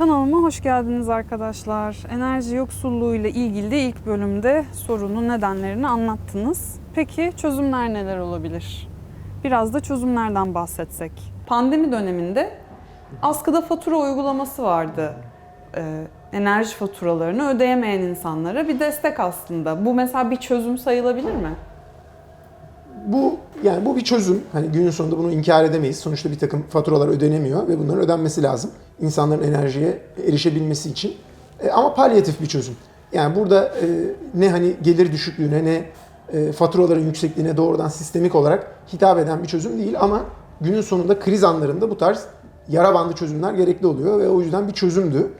Kanalıma hoş geldiniz arkadaşlar. Enerji yoksulluğu ile ilgili de ilk bölümde sorunun nedenlerini anlattınız. Peki çözümler neler olabilir? Biraz da çözümlerden bahsetsek. Pandemi döneminde askıda fatura uygulaması vardı. Ee, enerji faturalarını ödeyemeyen insanlara bir destek aslında. Bu mesela bir çözüm sayılabilir mi? Bu yani bu bir çözüm. Hani günün sonunda bunu inkar edemeyiz. Sonuçta bir takım faturalar ödenemiyor ve bunların ödenmesi lazım. İnsanların enerjiye erişebilmesi için. E, ama palyatif bir çözüm. Yani burada e, ne hani gelir düşüklüğüne ne e, faturaların yüksekliğine doğrudan sistemik olarak hitap eden bir çözüm değil ama günün sonunda kriz anlarında bu tarz yara bandı çözümler gerekli oluyor ve o yüzden bir çözümdü.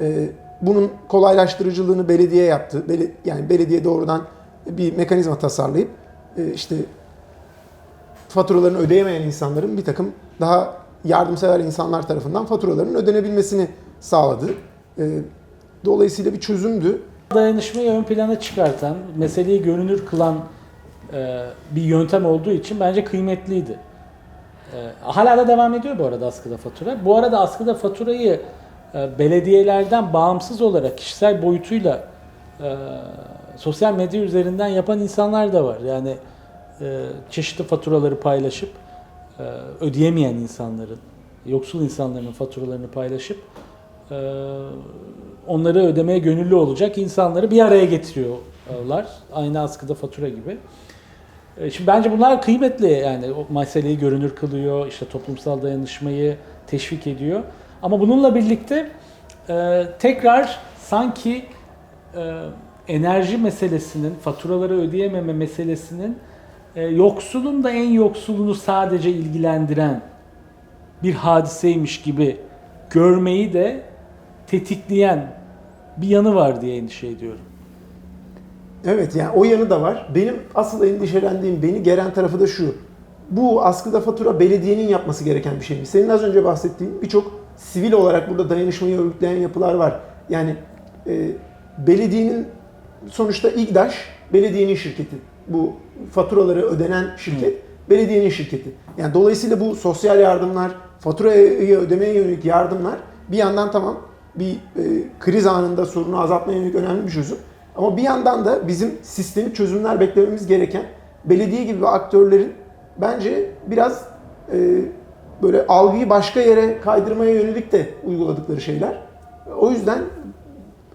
E, bunun kolaylaştırıcılığını belediye yaptı. Bele, yani belediye doğrudan bir mekanizma tasarlayıp e, işte faturalarını ödeyemeyen insanların bir takım daha yardımsever insanlar tarafından faturalarının ödenebilmesini sağladı. Ee, Dolayısıyla bir çözümdü. Dayanışmayı ön plana çıkartan, meseleyi görünür kılan e, bir yöntem olduğu için bence kıymetliydi. E, hala da devam ediyor bu arada askıda fatura. Bu arada askıda faturayı e, belediyelerden bağımsız olarak kişisel boyutuyla sosyal medya üzerinden yapan insanlar da var. Yani çeşitli faturaları paylaşıp e, ödeyemeyen insanların, yoksul insanların faturalarını paylaşıp e, onları ödemeye gönüllü olacak insanları bir araya getiriyorlar. Aynı askıda fatura gibi. E, Şimdi bence bunlar kıymetli yani o meseleyi görünür kılıyor, işte toplumsal dayanışmayı teşvik ediyor. Ama bununla birlikte e, tekrar sanki e, enerji meselesinin, faturaları ödeyememe meselesinin e, yoksulun da en yoksulunu sadece ilgilendiren bir hadiseymiş gibi görmeyi de tetikleyen bir yanı var diye endişe ediyorum. Evet yani o yanı da var. Benim asıl endişelendiğim, beni geren tarafı da şu. Bu askıda fatura belediyenin yapması gereken bir şey mi? Senin az önce bahsettiğin birçok sivil olarak burada dayanışmayı örgütleyen yapılar var. Yani e, belediyenin sonuçta İGDAŞ belediyenin şirketi. Bu faturaları ödenen şirket belediyenin şirketi. Yani dolayısıyla bu sosyal yardımlar, faturayı ödemeye yönelik yardımlar bir yandan tamam bir e, kriz anında sorunu azaltmaya yönelik önemli bir çözüm. Ama bir yandan da bizim sistemik çözümler beklememiz gereken belediye gibi aktörlerin bence biraz e, böyle algıyı başka yere kaydırmaya yönelik de uyguladıkları şeyler. O yüzden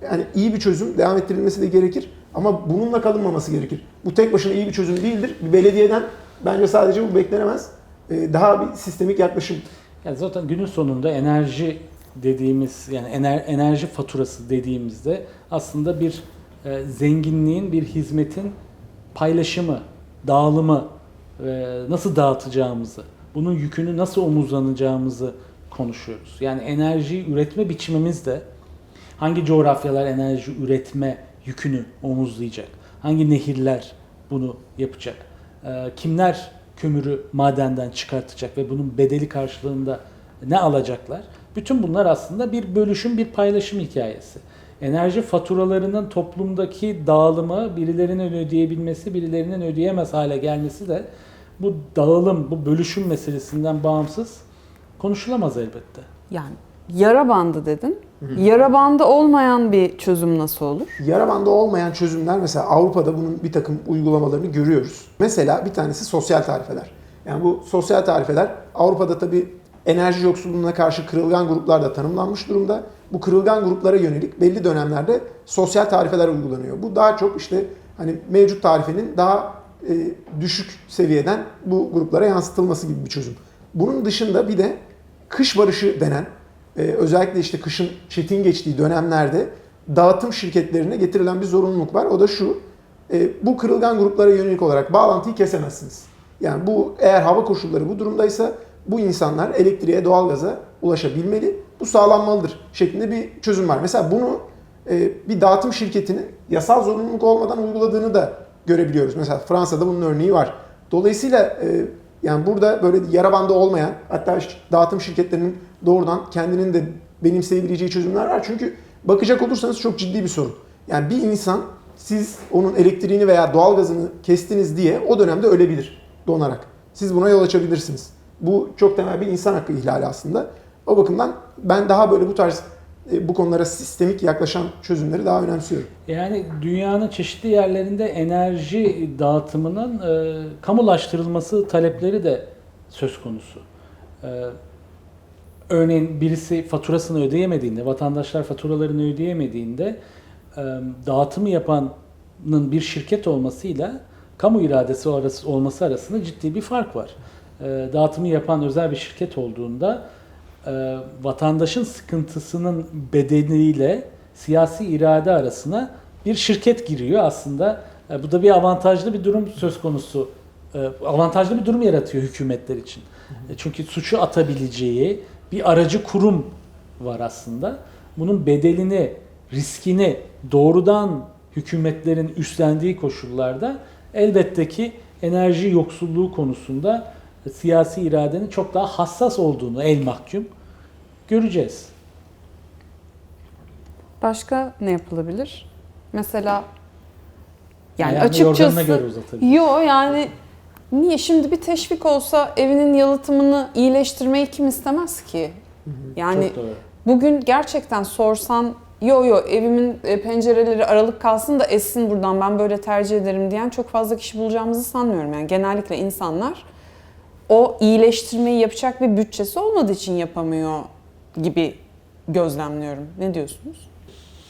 yani iyi bir çözüm devam ettirilmesi de gerekir ama bununla kalınmaması gerekir. Bu tek başına iyi bir çözüm değildir. Bir belediyeden bence sadece bu beklenemez. E, daha bir sistemik yaklaşım. Yani zaten günün sonunda enerji dediğimiz yani ener, enerji faturası dediğimizde aslında bir e, zenginliğin, bir hizmetin paylaşımı, dağılımı, e, nasıl dağıtacağımızı, bunun yükünü nasıl omuzlanacağımızı konuşuyoruz. Yani enerji üretme biçimimiz de hangi coğrafyalar enerji üretme yükünü omuzlayacak? Hangi nehirler bunu yapacak? E, kimler kömürü madenden çıkartacak ve bunun bedeli karşılığında ne alacaklar? Bütün bunlar aslında bir bölüşüm, bir paylaşım hikayesi. Enerji faturalarının toplumdaki dağılımı, birilerinin ödeyebilmesi, birilerinin ödeyemez hale gelmesi de bu dağılım, bu bölüşüm meselesinden bağımsız konuşulamaz elbette. Yani yara bandı dedin. Yara bandı olmayan bir çözüm nasıl olur? Yara bandı olmayan çözümler mesela Avrupa'da bunun bir takım uygulamalarını görüyoruz. Mesela bir tanesi sosyal tarifeler. Yani bu sosyal tarifeler Avrupa'da tabii enerji yoksulluğuna karşı kırılgan gruplar da tanımlanmış durumda. Bu kırılgan gruplara yönelik belli dönemlerde sosyal tarifeler uygulanıyor. Bu daha çok işte hani mevcut tarifenin daha e, düşük seviyeden bu gruplara yansıtılması gibi bir çözüm. Bunun dışında bir de kış barışı denen e, özellikle işte kışın çetin geçtiği dönemlerde dağıtım şirketlerine getirilen bir zorunluluk var. O da şu, e, bu kırılgan gruplara yönelik olarak bağlantıyı kesemezsiniz. Yani bu eğer hava koşulları bu durumdaysa bu insanlar elektriğe, doğalgaza ulaşabilmeli. Bu sağlanmalıdır şeklinde bir çözüm var. Mesela bunu e, bir dağıtım şirketinin yasal zorunluluk olmadan uyguladığını da görebiliyoruz. Mesela Fransa'da bunun örneği var. Dolayısıyla e, yani burada böyle yara bandı olmayan hatta dağıtım şirketlerinin doğrudan kendinin de benimseyebileceği çözümler var. Çünkü bakacak olursanız çok ciddi bir sorun. Yani bir insan siz onun elektriğini veya doğalgazını kestiniz diye o dönemde ölebilir donarak. Siz buna yol açabilirsiniz. Bu çok temel bir insan hakkı ihlali aslında. O bakımdan ben daha böyle bu tarz e, bu konulara sistemik yaklaşan çözümleri daha önemsiyorum. Yani dünyanın çeşitli yerlerinde enerji dağıtımının e, kamulaştırılması talepleri de söz konusu. E, örneğin birisi faturasını ödeyemediğinde, vatandaşlar faturalarını ödeyemediğinde dağıtımı yapanın bir şirket olmasıyla kamu iradesi arası, olması arasında ciddi bir fark var. Dağıtımı yapan özel bir şirket olduğunda vatandaşın sıkıntısının bedeliyle siyasi irade arasına bir şirket giriyor aslında. Bu da bir avantajlı bir durum söz konusu. Avantajlı bir durum yaratıyor hükümetler için. E, çünkü suçu atabileceği bir aracı kurum var aslında. Bunun bedelini, riskini doğrudan hükümetlerin üstlendiği koşullarda elbette ki enerji yoksulluğu konusunda siyasi iradenin çok daha hassas olduğunu el mahkum göreceğiz. Başka ne yapılabilir? Mesela yani Ayağını açıkçası. Yo yani niye şimdi bir teşvik olsa evinin yalıtımını iyileştirmeyi kim istemez ki? Yani bugün gerçekten sorsan yo yo evimin e, pencereleri aralık kalsın da essin buradan ben böyle tercih ederim diyen çok fazla kişi bulacağımızı sanmıyorum. Yani genellikle insanlar o iyileştirmeyi yapacak bir bütçesi olmadığı için yapamıyor gibi gözlemliyorum. Ne diyorsunuz?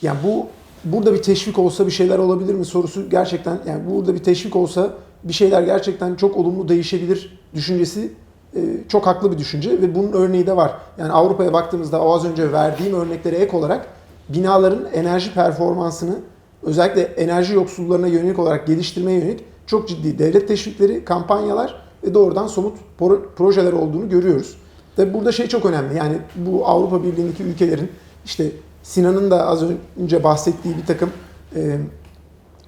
Yani bu burada bir teşvik olsa bir şeyler olabilir mi sorusu gerçekten yani burada bir teşvik olsa bir şeyler gerçekten çok olumlu değişebilir düşüncesi e, çok haklı bir düşünce ve bunun örneği de var. Yani Avrupa'ya baktığımızda o az önce verdiğim örneklere ek olarak binaların enerji performansını özellikle enerji yoksullarına yönelik olarak geliştirmeye yönelik çok ciddi devlet teşvikleri, kampanyalar ve doğrudan somut pro- projeler olduğunu görüyoruz. Tabi burada şey çok önemli. Yani bu Avrupa Birliği'ndeki ülkelerin işte Sinan'ın da az önce bahsettiği bir takım e,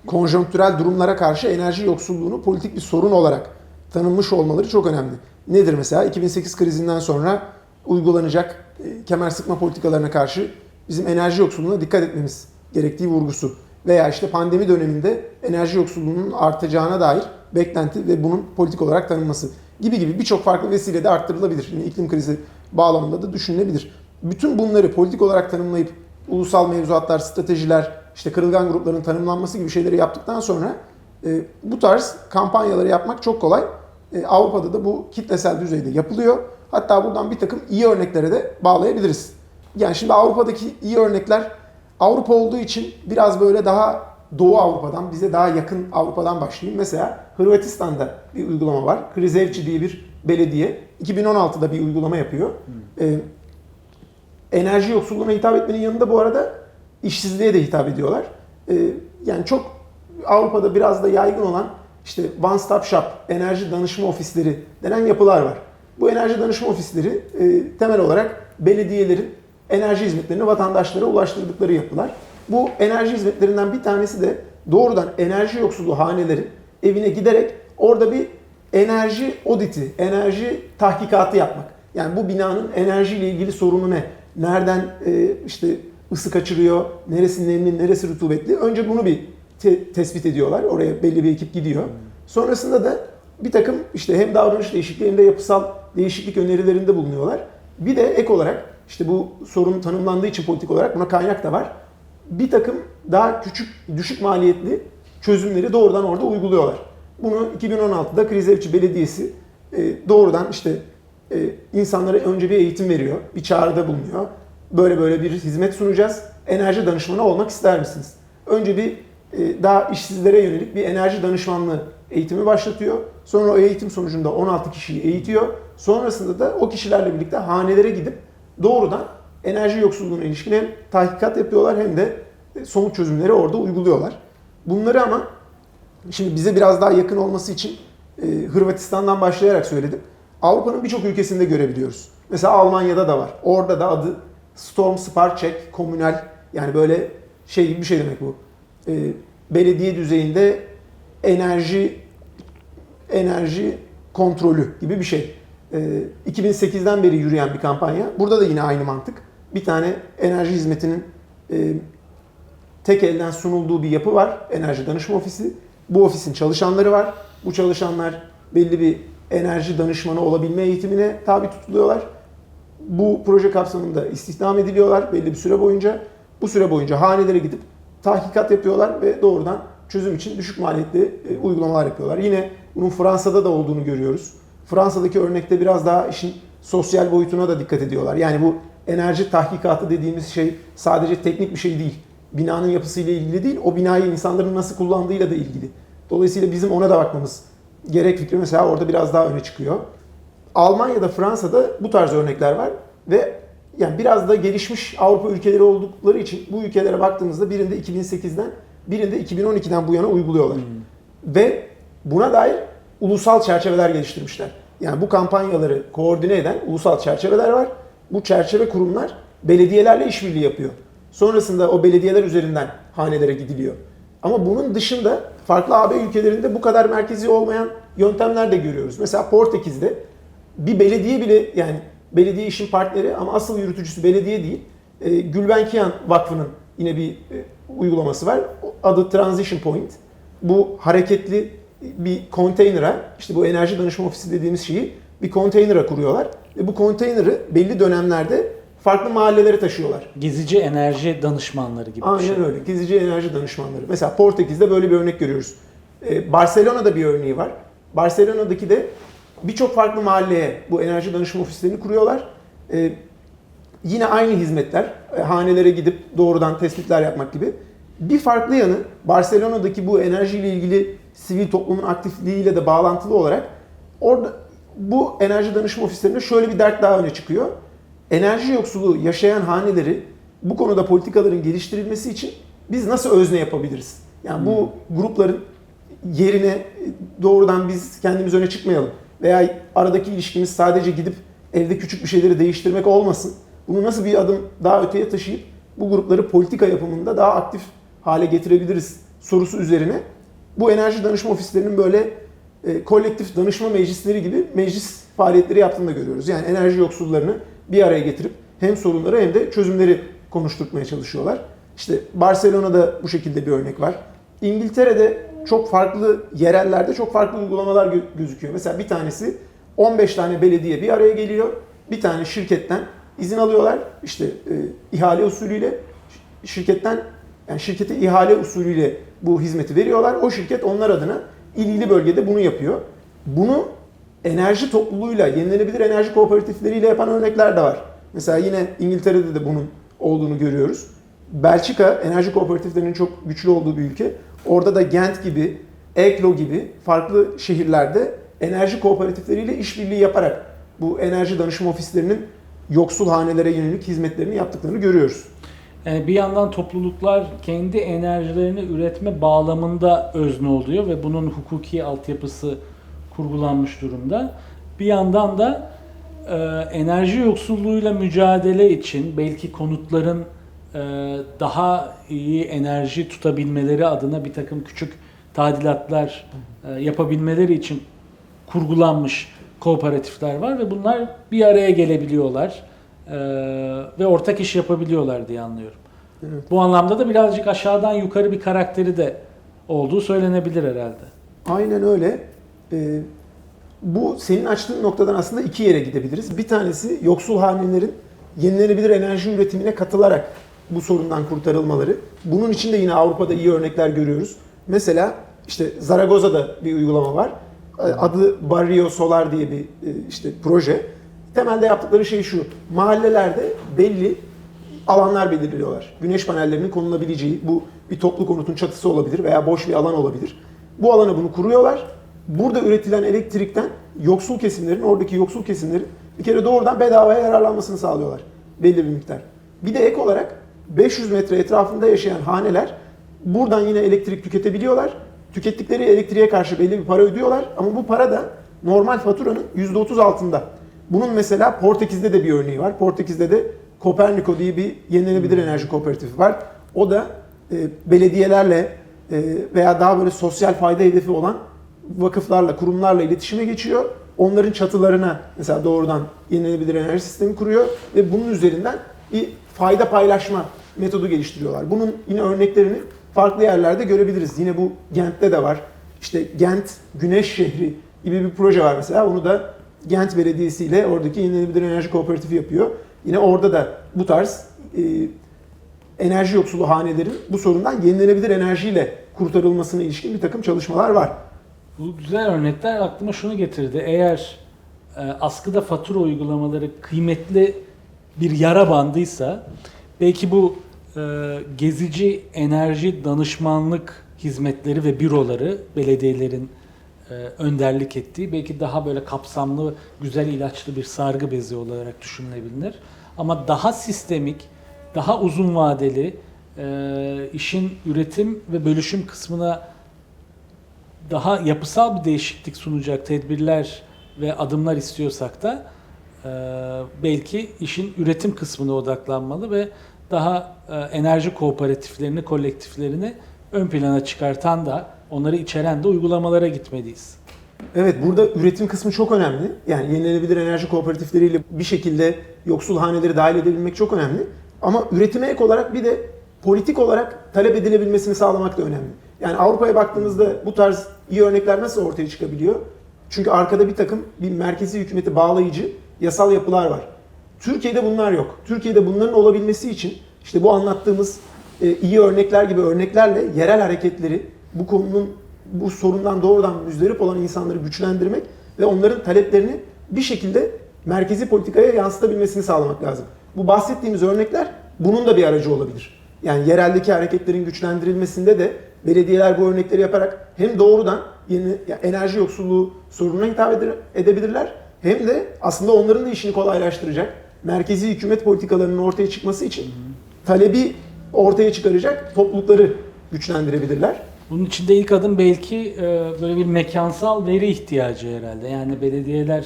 konjonktürel durumlara karşı enerji yoksulluğunu politik bir sorun olarak tanınmış olmaları çok önemli. Nedir mesela? 2008 krizinden sonra uygulanacak e, kemer sıkma politikalarına karşı bizim enerji yoksulluğuna dikkat etmemiz gerektiği vurgusu. Veya işte pandemi döneminde enerji yoksulluğunun artacağına dair beklenti ve bunun politik olarak tanınması gibi gibi birçok farklı vesile de arttırılabilir. Yine iklim krizi bağlamında da düşünülebilir. Bütün bunları politik olarak tanımlayıp ulusal mevzuatlar, stratejiler, işte kırılgan grupların tanımlanması gibi şeyleri yaptıktan sonra e, bu tarz kampanyaları yapmak çok kolay. E, Avrupa'da da bu kitlesel düzeyde yapılıyor. Hatta buradan bir takım iyi örneklere de bağlayabiliriz. Yani şimdi Avrupa'daki iyi örnekler Avrupa olduğu için biraz böyle daha Doğu Avrupa'dan, bize daha yakın Avrupa'dan başlayayım. Mesela Hırvatistan'da bir uygulama var. Krizevci diye bir belediye 2016'da bir uygulama yapıyor. Ee, enerji yoksulluğuna hitap etmenin yanında bu arada işsizliğe de hitap ediyorlar. Ee, yani çok Avrupa'da biraz da yaygın olan işte one stop shop, enerji danışma ofisleri denen yapılar var. Bu enerji danışma ofisleri e, temel olarak belediyelerin enerji hizmetlerini vatandaşlara ulaştırdıkları yapılar. Bu enerji hizmetlerinden bir tanesi de doğrudan enerji yoksulluğu hanelerin evine giderek orada bir enerji auditi, enerji tahkikatı yapmak. Yani bu binanın enerjiyle ilgili sorunu ne? Nereden e, işte ısı kaçırıyor, neresi nemli, neresi rutubetli? Önce bunu bir te- tespit ediyorlar. Oraya belli bir ekip gidiyor. Sonrasında da bir takım işte hem davranış değişikliği hem de yapısal değişiklik önerilerinde bulunuyorlar. Bir de ek olarak işte bu sorun tanımlandığı için politik olarak buna kaynak da var. Bir takım daha küçük, düşük maliyetli çözümleri doğrudan orada uyguluyorlar. Bunu 2016'da Krizevçi Belediyesi e, doğrudan işte e, insanlara önce bir eğitim veriyor, bir çağrıda bulunuyor. Böyle böyle bir hizmet sunacağız. Enerji danışmanı olmak ister misiniz? Önce bir e, daha işsizlere yönelik bir enerji danışmanlığı eğitimi başlatıyor. Sonra o eğitim sonucunda 16 kişiyi eğitiyor. Sonrasında da o kişilerle birlikte hanelere gidip doğrudan enerji yoksulluğuna ilişkin hem tahkikat yapıyorlar hem de e, somut çözümleri orada uyguluyorlar. Bunları ama şimdi bize biraz daha yakın olması için e, Hırvatistan'dan başlayarak söyledim. Avrupa'nın birçok ülkesinde görebiliyoruz. Mesela Almanya'da da var. Orada da adı Storm Sparcheck komünal yani böyle şey bir şey demek bu. E, belediye düzeyinde enerji enerji kontrolü gibi bir şey. E, 2008'den beri yürüyen bir kampanya. Burada da yine aynı mantık. Bir tane enerji hizmetinin e, tek elden sunulduğu bir yapı var. Enerji danışma ofisi. Bu ofisin çalışanları var. Bu çalışanlar belli bir enerji danışmanı olabilme eğitimine tabi tutuluyorlar. Bu proje kapsamında istihdam ediliyorlar belli bir süre boyunca. Bu süre boyunca hanelere gidip tahkikat yapıyorlar ve doğrudan çözüm için düşük maliyetli e, uygulamalar yapıyorlar. Yine bunun Fransa'da da olduğunu görüyoruz. Fransa'daki örnekte biraz daha işin sosyal boyutuna da dikkat ediyorlar. Yani bu enerji tahkikatı dediğimiz şey sadece teknik bir şey değil. Binanın yapısıyla ilgili değil, o binayı insanların nasıl kullandığıyla da ilgili. Dolayısıyla bizim ona da bakmamız gerek fikri mesela orada biraz daha öne çıkıyor. Almanya'da, Fransa'da bu tarz örnekler var ve yani biraz da gelişmiş Avrupa ülkeleri oldukları için bu ülkelere baktığımızda birinde 2008'den birinde 2012'den bu yana uyguluyorlar. Ve buna dair ulusal çerçeveler geliştirmişler. Yani bu kampanyaları koordine eden ulusal çerçeveler var. Bu çerçeve kurumlar belediyelerle işbirliği yapıyor. Sonrasında o belediyeler üzerinden hanelere gidiliyor. Ama bunun dışında farklı AB ülkelerinde bu kadar merkezi olmayan yöntemler de görüyoruz. Mesela Portekiz'de bir belediye bile yani belediye işin partneri ama asıl yürütücüsü belediye değil. E, Gulbenkian Vakfı'nın yine bir e, uygulaması var. Adı Transition Point. Bu hareketli bir konteynere, işte bu enerji danışma ofisi dediğimiz şeyi bir konteynere kuruyorlar. Ve bu konteyneri belli dönemlerde farklı mahallelere taşıyorlar. Gezici enerji danışmanları gibi bir şey. Aynen öyle. Gezici enerji danışmanları. Mesela Portekiz'de böyle bir örnek görüyoruz. Ee, Barcelona'da bir örneği var. Barcelona'daki de birçok farklı mahalleye bu enerji danışma ofislerini kuruyorlar. Ee, yine aynı hizmetler. e, hanelere gidip doğrudan tespitler yapmak gibi. Bir farklı yanı Barcelona'daki bu enerjiyle ilgili sivil toplumun aktifliğiyle de bağlantılı olarak orada bu enerji danışma ofislerinde şöyle bir dert daha öne çıkıyor. Enerji yoksulu yaşayan haneleri bu konuda politikaların geliştirilmesi için biz nasıl özne yapabiliriz? Yani bu grupların yerine doğrudan biz kendimiz öne çıkmayalım. Veya aradaki ilişkimiz sadece gidip evde küçük bir şeyleri değiştirmek olmasın. Bunu nasıl bir adım daha öteye taşıyıp bu grupları politika yapımında daha aktif hale getirebiliriz sorusu üzerine bu enerji danışma ofislerinin böyle e, kolektif danışma meclisleri gibi meclis faaliyetleri yaptığını da görüyoruz. Yani enerji yoksullarını bir araya getirip hem sorunları hem de çözümleri konuşturmaya çalışıyorlar. İşte Barcelona'da bu şekilde bir örnek var. İngiltere'de çok farklı yerellerde çok farklı uygulamalar gö- gözüküyor. Mesela bir tanesi 15 tane belediye bir araya geliyor. Bir tane şirketten izin alıyorlar. İşte e, ihale usulüyle şirketten yani şirkete ihale usulüyle bu hizmeti veriyorlar. O şirket onlar adına ilgili bölgede bunu yapıyor. Bunu enerji topluluğuyla, yenilenebilir enerji kooperatifleriyle yapan örnekler de var. Mesela yine İngiltere'de de bunun olduğunu görüyoruz. Belçika enerji kooperatiflerinin çok güçlü olduğu bir ülke. Orada da Gent gibi, Eklo gibi farklı şehirlerde enerji kooperatifleriyle işbirliği yaparak bu enerji danışma ofislerinin yoksul hanelere yönelik hizmetlerini yaptıklarını görüyoruz. Yani bir yandan topluluklar kendi enerjilerini üretme bağlamında özne oluyor ve bunun hukuki altyapısı kurgulanmış durumda. Bir yandan da e, enerji yoksulluğuyla mücadele için belki konutların daha iyi enerji tutabilmeleri adına bir takım küçük tadilatlar e, yapabilmeleri için kurgulanmış kooperatifler var ve bunlar bir araya gelebiliyorlar e, ve ortak iş yapabiliyorlar diye anlıyorum. Evet. Bu anlamda da birazcık aşağıdan yukarı bir karakteri de olduğu söylenebilir herhalde. Aynen öyle. Ee, bu senin açtığın noktadan aslında iki yere gidebiliriz. Bir tanesi yoksul hanelerin yenilenebilir enerji üretimine katılarak bu sorundan kurtarılmaları. Bunun için de yine Avrupa'da iyi örnekler görüyoruz. Mesela işte Zaragoza'da bir uygulama var. Adı Barrio Solar diye bir e, işte proje. Temelde yaptıkları şey şu. Mahallelerde belli alanlar belirliyorlar. Güneş panellerinin konulabileceği, bu bir toplu konutun çatısı olabilir veya boş bir alan olabilir. Bu alana bunu kuruyorlar. Burada üretilen elektrikten yoksul kesimlerin, oradaki yoksul kesimlerin bir kere doğrudan bedavaya yararlanmasını sağlıyorlar. Belli bir miktar. Bir de ek olarak 500 metre etrafında yaşayan haneler buradan yine elektrik tüketebiliyorlar. Tükettikleri elektriğe karşı belli bir para ödüyorlar ama bu para da normal faturanın %30 altında. Bunun mesela Portekiz'de de bir örneği var. Portekiz'de de Copernico diye bir yenilenebilir enerji kooperatifi var. O da e, belediyelerle e, veya daha böyle sosyal fayda hedefi olan vakıflarla, kurumlarla iletişime geçiyor. Onların çatılarına mesela doğrudan yenilenebilir enerji sistemi kuruyor ve bunun üzerinden bir fayda paylaşma metodu geliştiriyorlar. Bunun yine örneklerini farklı yerlerde görebiliriz. Yine bu Gent'te de var. İşte Gent Güneş Şehri gibi bir proje var mesela. Onu da Gent Belediyesi ile oradaki yenilenebilir enerji kooperatifi yapıyor. Yine orada da bu tarz e, enerji yoksulu hanelerin bu sorundan yenilenebilir enerjiyle kurtarılmasına ilişkin bir takım çalışmalar var. Bu güzel örnekler aklıma şunu getirdi. Eğer e, askıda fatura uygulamaları kıymetli bir yara bandıysa belki bu e, gezici enerji danışmanlık hizmetleri ve büroları belediyelerin e, önderlik ettiği belki daha böyle kapsamlı, güzel ilaçlı bir sargı bezi olarak düşünülebilir. Ama daha sistemik, daha uzun vadeli e, işin üretim ve bölüşüm kısmına daha yapısal bir değişiklik sunacak tedbirler ve adımlar istiyorsak da belki işin üretim kısmına odaklanmalı ve daha e, enerji kooperatiflerini, kolektiflerini ön plana çıkartan da onları içeren de uygulamalara gitmeliyiz. Evet burada üretim kısmı çok önemli. Yani yenilenebilir enerji kooperatifleriyle bir şekilde yoksul haneleri dahil edebilmek çok önemli. Ama üretime ek olarak bir de politik olarak talep edilebilmesini sağlamak da önemli. Yani Avrupa'ya baktığımızda bu tarz iyi örnekler nasıl ortaya çıkabiliyor? Çünkü arkada bir takım bir merkezi hükümeti bağlayıcı yasal yapılar var. Türkiye'de bunlar yok. Türkiye'de bunların olabilmesi için işte bu anlattığımız e, iyi örnekler gibi örneklerle yerel hareketleri bu konunun bu sorundan doğrudan müzdarip olan insanları güçlendirmek ve onların taleplerini bir şekilde merkezi politikaya yansıtabilmesini sağlamak lazım. Bu bahsettiğimiz örnekler bunun da bir aracı olabilir. Yani yereldeki hareketlerin güçlendirilmesinde de belediyeler bu örnekleri yaparak hem doğrudan yeni ya enerji yoksulluğu sorununa hitap ede- edebilirler hem de aslında onların da işini kolaylaştıracak merkezi hükümet politikalarının ortaya çıkması için talebi ortaya çıkaracak toplulukları güçlendirebilirler. Bunun için de ilk adım belki e, böyle bir mekansal veri ihtiyacı herhalde. Yani belediyeler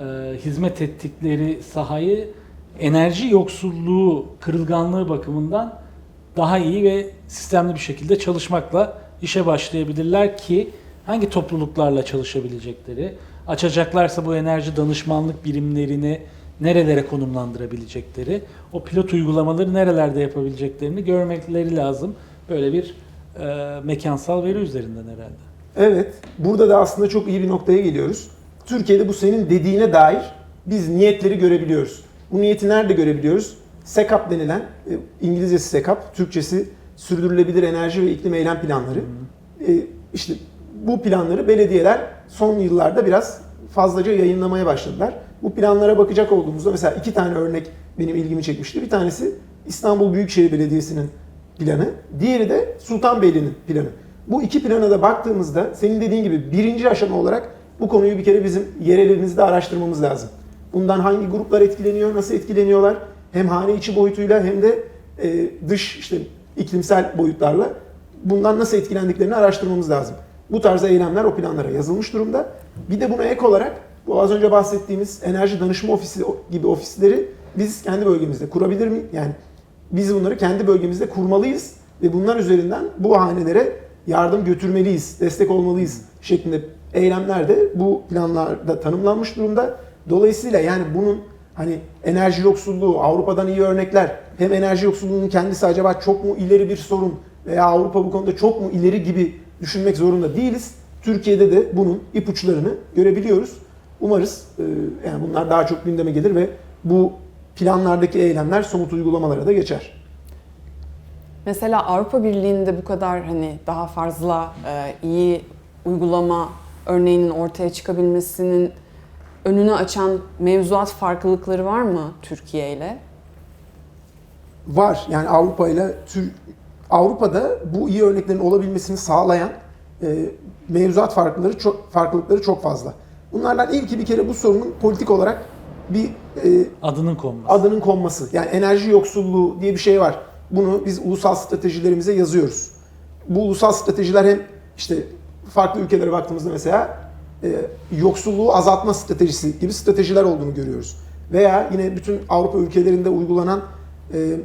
e, hizmet ettikleri sahayı enerji yoksulluğu, kırılganlığı bakımından daha iyi ve sistemli bir şekilde çalışmakla işe başlayabilirler ki hangi topluluklarla çalışabilecekleri, açacaklarsa bu enerji danışmanlık birimlerini nerelere konumlandırabilecekleri, o pilot uygulamaları nerelerde yapabileceklerini görmekleri lazım. Böyle bir e, mekansal veri üzerinden herhalde. Evet, burada da aslında çok iyi bir noktaya geliyoruz. Türkiye'de bu senin dediğine dair biz niyetleri görebiliyoruz. Bu niyeti nerede görebiliyoruz? SECAP denilen, e, İngilizcesi SECAP, Türkçesi Sürdürülebilir Enerji ve İklim Eylem Planları. E, İşte bu planları belediyeler son yıllarda biraz fazlaca yayınlamaya başladılar. Bu planlara bakacak olduğumuzda mesela iki tane örnek benim ilgimi çekmişti. Bir tanesi İstanbul Büyükşehir Belediyesi'nin planı, diğeri de Sultanbeyli'nin planı. Bu iki plana da baktığımızda senin dediğin gibi birinci aşama olarak bu konuyu bir kere bizim yerelimizde araştırmamız lazım. Bundan hangi gruplar etkileniyor, nasıl etkileniyorlar? Hem hane içi boyutuyla hem de e, dış işte iklimsel boyutlarla bundan nasıl etkilendiklerini araştırmamız lazım. Bu tarz eylemler o planlara yazılmış durumda. Bir de buna ek olarak bu az önce bahsettiğimiz enerji danışma ofisi gibi ofisleri biz kendi bölgemizde kurabilir miyiz? Yani biz bunları kendi bölgemizde kurmalıyız ve bunlar üzerinden bu hanelere yardım götürmeliyiz, destek olmalıyız şeklinde eylemler de bu planlarda tanımlanmış durumda. Dolayısıyla yani bunun hani enerji yoksulluğu, Avrupa'dan iyi örnekler, hem enerji yoksulluğunun kendisi acaba çok mu ileri bir sorun veya Avrupa bu konuda çok mu ileri gibi düşünmek zorunda değiliz. Türkiye'de de bunun ipuçlarını görebiliyoruz. Umarız e, yani bunlar daha çok gündeme gelir ve bu planlardaki eylemler somut uygulamalara da geçer. Mesela Avrupa Birliği'nde bu kadar hani daha fazla e, iyi uygulama örneğinin ortaya çıkabilmesinin önünü açan mevzuat farklılıkları var mı Türkiye ile? Var. Yani Avrupa ile Avrupa'da bu iyi örneklerin olabilmesini sağlayan e, mevzuat farklılıkları çok farklılıkları çok fazla. Bunlardan ilki bir kere bu sorunun politik olarak bir e, Adının konması. adının konması. Yani enerji yoksulluğu diye bir şey var. Bunu biz ulusal stratejilerimize yazıyoruz. Bu ulusal stratejiler hem işte farklı ülkelere baktığımızda mesela e, yoksulluğu azaltma stratejisi gibi stratejiler olduğunu görüyoruz. Veya yine bütün Avrupa ülkelerinde uygulanan e,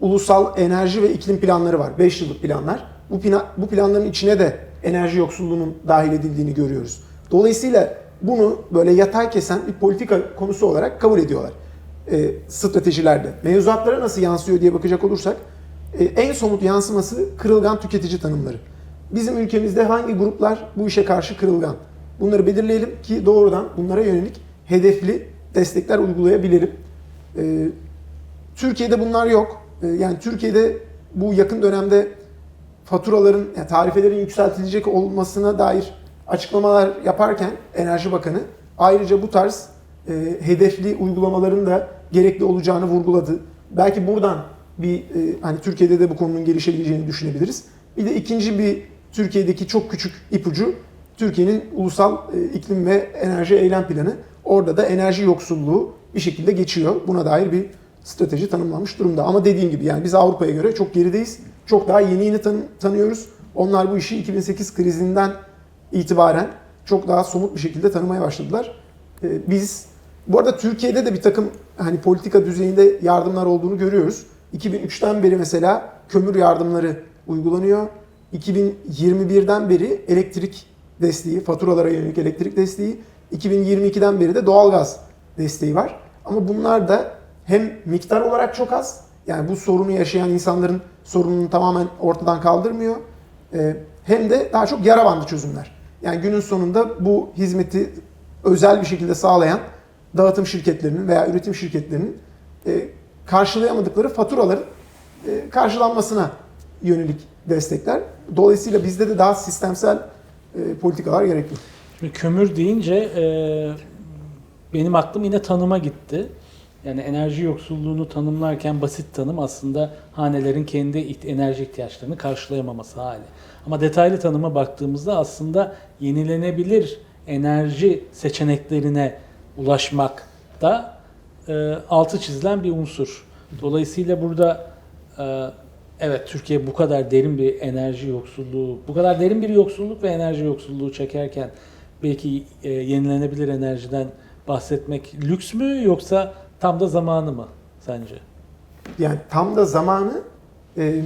ulusal enerji ve iklim planları var. 5 yıllık planlar. Bu, pla- bu planların içine de enerji yoksulluğunun dahil edildiğini görüyoruz. Dolayısıyla bunu böyle yatay kesen bir politika konusu olarak kabul ediyorlar e, stratejilerde. Mevzuatlara nasıl yansıyor diye bakacak olursak e, en somut yansıması kırılgan tüketici tanımları. Bizim ülkemizde hangi gruplar bu işe karşı kırılgan? Bunları belirleyelim ki doğrudan bunlara yönelik hedefli destekler uygulayabilirim. Ee, Türkiye'de bunlar yok. Ee, yani Türkiye'de bu yakın dönemde faturaların, yani tarifelerin yükseltilecek olmasına dair açıklamalar yaparken Enerji Bakanı ayrıca bu tarz e, hedefli uygulamaların da gerekli olacağını vurguladı. Belki buradan bir e, hani Türkiye'de de bu konunun gelişebileceğini düşünebiliriz. Bir de ikinci bir Türkiye'deki çok küçük ipucu Türkiye'nin ulusal e, iklim ve enerji eylem planı. Orada da enerji yoksulluğu bir şekilde geçiyor. Buna dair bir strateji tanımlanmış durumda. Ama dediğim gibi yani biz Avrupa'ya göre çok gerideyiz. Çok daha yeni yeni tan- tanıyoruz. Onlar bu işi 2008 krizinden itibaren çok daha somut bir şekilde tanımaya başladılar. Ee, Biz bu arada Türkiye'de de bir takım hani politika düzeyinde yardımlar olduğunu görüyoruz. 2003'ten beri mesela kömür yardımları uygulanıyor. 2021'den beri elektrik desteği, faturalara yönelik elektrik desteği, 2022'den beri de doğalgaz desteği var. Ama bunlar da hem miktar olarak çok az, yani bu sorunu yaşayan insanların sorununu tamamen ortadan kaldırmıyor. Ee, Hem de daha çok yara bandı çözümler. Yani günün sonunda bu hizmeti özel bir şekilde sağlayan dağıtım şirketlerinin veya üretim şirketlerinin e, karşılayamadıkları faturaların e, karşılanmasına yönelik destekler. Dolayısıyla bizde de daha sistemsel e, politikalar gerekli. Şimdi kömür deyince e, benim aklım yine tanıma gitti. Yani enerji yoksulluğunu tanımlarken basit tanım aslında hanelerin kendi enerji ihtiyaçlarını karşılayamaması hali. Ama detaylı tanıma baktığımızda aslında yenilenebilir enerji seçeneklerine ulaşmak da e, altı çizilen bir unsur. Dolayısıyla burada e, evet Türkiye bu kadar derin bir enerji yoksulluğu, bu kadar derin bir yoksulluk ve enerji yoksulluğu çekerken belki e, yenilenebilir enerjiden bahsetmek lüks mü yoksa tam da zamanı mı sence? Yani tam da zamanı e,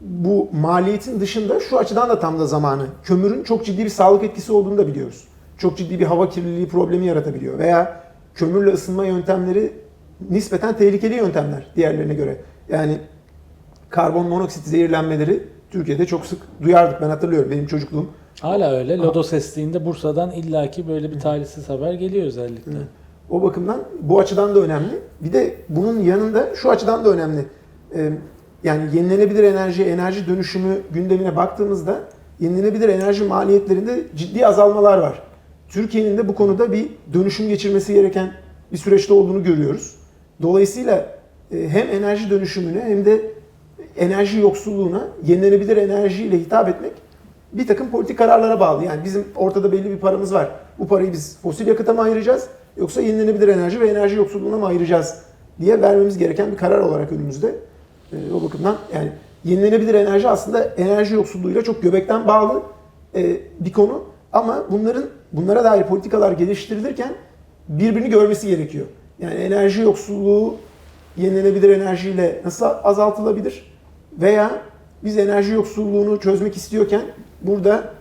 bu maliyetin dışında şu açıdan da tam da zamanı. Kömürün çok ciddi bir sağlık etkisi olduğunu da biliyoruz. Çok ciddi bir hava kirliliği problemi yaratabiliyor. Veya kömürle ısınma yöntemleri nispeten tehlikeli yöntemler diğerlerine göre. Yani karbon monoksit zehirlenmeleri Türkiye'de çok sık duyardık. Ben hatırlıyorum benim çocukluğum. Hala öyle. Lodos estiğinde Bursa'dan illaki böyle bir talihsiz haber geliyor özellikle. Evet. O bakımdan bu açıdan da önemli. Bir de bunun yanında şu açıdan da önemli. Ee, yani yenilenebilir enerji, enerji dönüşümü gündemine baktığımızda yenilenebilir enerji maliyetlerinde ciddi azalmalar var. Türkiye'nin de bu konuda bir dönüşüm geçirmesi gereken bir süreçte olduğunu görüyoruz. Dolayısıyla e, hem enerji dönüşümüne hem de enerji yoksulluğuna yenilenebilir enerjiyle hitap etmek bir takım politik kararlara bağlı. Yani bizim ortada belli bir paramız var. Bu parayı biz fosil yakıta mı ayıracağız yoksa yenilenebilir enerji ve enerji yoksulluğuna mı ayıracağız diye vermemiz gereken bir karar olarak önümüzde. Ee, o bakımdan yani yenilenebilir enerji aslında enerji yoksulluğuyla çok göbekten bağlı e, bir konu. Ama bunların bunlara dair politikalar geliştirilirken birbirini görmesi gerekiyor. Yani enerji yoksulluğu yenilenebilir enerjiyle nasıl azaltılabilir? Veya biz enerji yoksulluğunu çözmek istiyorken burada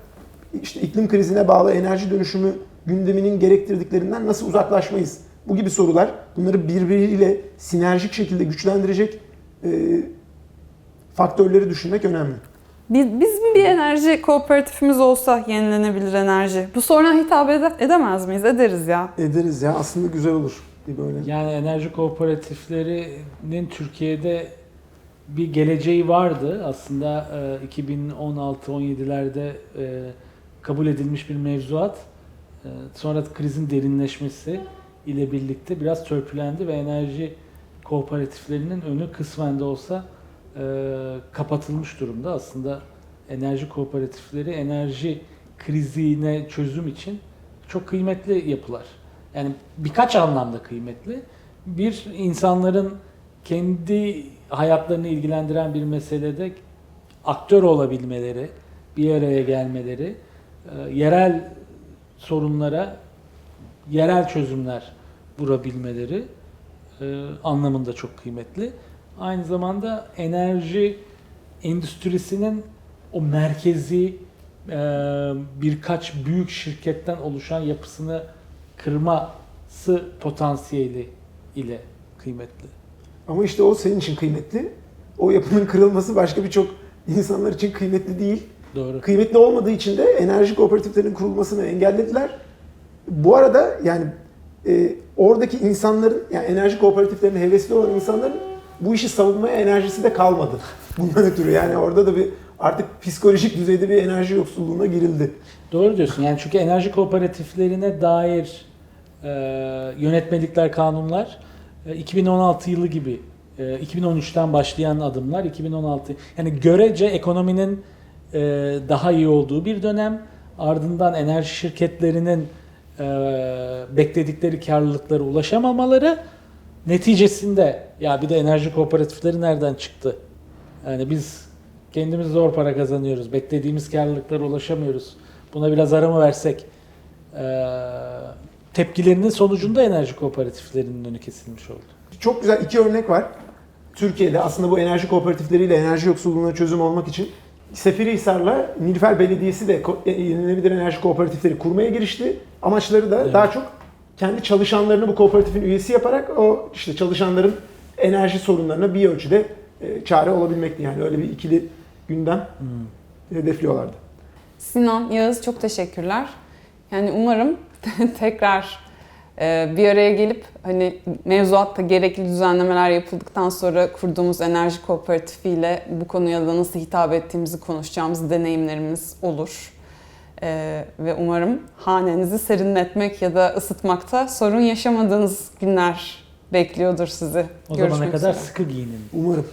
işte iklim krizine bağlı enerji dönüşümü gündeminin gerektirdiklerinden nasıl uzaklaşmayız? Bu gibi sorular bunları birbiriyle sinerjik şekilde güçlendirecek e, faktörleri düşünmek önemli. Biz, biz mi bir enerji kooperatifimiz olsa yenilenebilir enerji? Bu soruna hitap ede- edemez miyiz? Ederiz ya. Ederiz ya aslında güzel olur böyle. Yani enerji kooperatiflerinin Türkiye'de bir geleceği vardı. Aslında e, 2016-17'lerde e, kabul edilmiş bir mevzuat. E, Sonra krizin derinleşmesi ile birlikte biraz törpülendi ve enerji kooperatiflerinin önü kısmen de olsa e, kapatılmış durumda. Aslında enerji kooperatifleri enerji krizine çözüm için çok kıymetli yapılar. Yani birkaç anlamda kıymetli. Bir, insanların kendi hayatlarını ilgilendiren bir meselede aktör olabilmeleri, bir araya gelmeleri, e, yerel sorunlara yerel çözümler bulabilmeleri e, anlamında çok kıymetli. Aynı zamanda enerji endüstrisinin o merkezi e, birkaç büyük şirketten oluşan yapısını kırması potansiyeli ile kıymetli. Ama işte o senin için kıymetli. O yapının kırılması başka birçok insanlar için kıymetli değil. Doğru. Kıymetli olmadığı için de enerji kooperatiflerinin kurulmasını engellediler. Bu arada yani e, oradaki insanların yani enerji kooperatiflerine hevesli olan insanların bu işi savunmaya enerjisi de kalmadı. Bundan ötürü yani orada da bir artık psikolojik düzeyde bir enerji yoksulluğuna girildi. Doğru diyorsun. Yani çünkü enerji kooperatiflerine dair e, yönetmelikler, kanunlar e, 2016 yılı gibi e, 2013'ten başlayan adımlar 2016 yani görece ekonominin e, daha iyi olduğu bir dönem ardından enerji şirketlerinin e, bekledikleri karlılıklara ulaşamamaları neticesinde ya bir de enerji kooperatifleri nereden çıktı? Yani biz kendimiz zor para kazanıyoruz. Beklediğimiz karlılıklara ulaşamıyoruz. Buna biraz ara mı versek? Ee, tepkilerinin sonucunda enerji kooperatiflerinin önü kesilmiş oldu. Çok güzel iki örnek var. Türkiye'de aslında bu enerji kooperatifleriyle enerji yoksulluğuna çözüm olmak için Seferihisar'la Nilüfer Belediyesi de e, yenilenebilir enerji kooperatifleri kurmaya girişti. Amaçları da Evet. daha çok kendi çalışanlarını bu kooperatifin üyesi yaparak o işte çalışanların enerji sorunlarına bir ölçüde e, çare olabilmekti. Yani öyle bir ikili gündem hedefliyorlardı. Sinan, Yağız çok teşekkürler. Yani umarım tekrar bir araya gelip hani mevzuatta gerekli düzenlemeler yapıldıktan sonra kurduğumuz enerji kooperatifiyle bu konuya da nasıl hitap ettiğimizi konuşacağımız deneyimlerimiz olur. E, ve umarım hanenizi serinletmek ya da ısıtmakta sorun yaşamadığınız günler bekliyordur sizi. O Görüşmek zamana kadar üzere. sıkı giyinin. Umarım.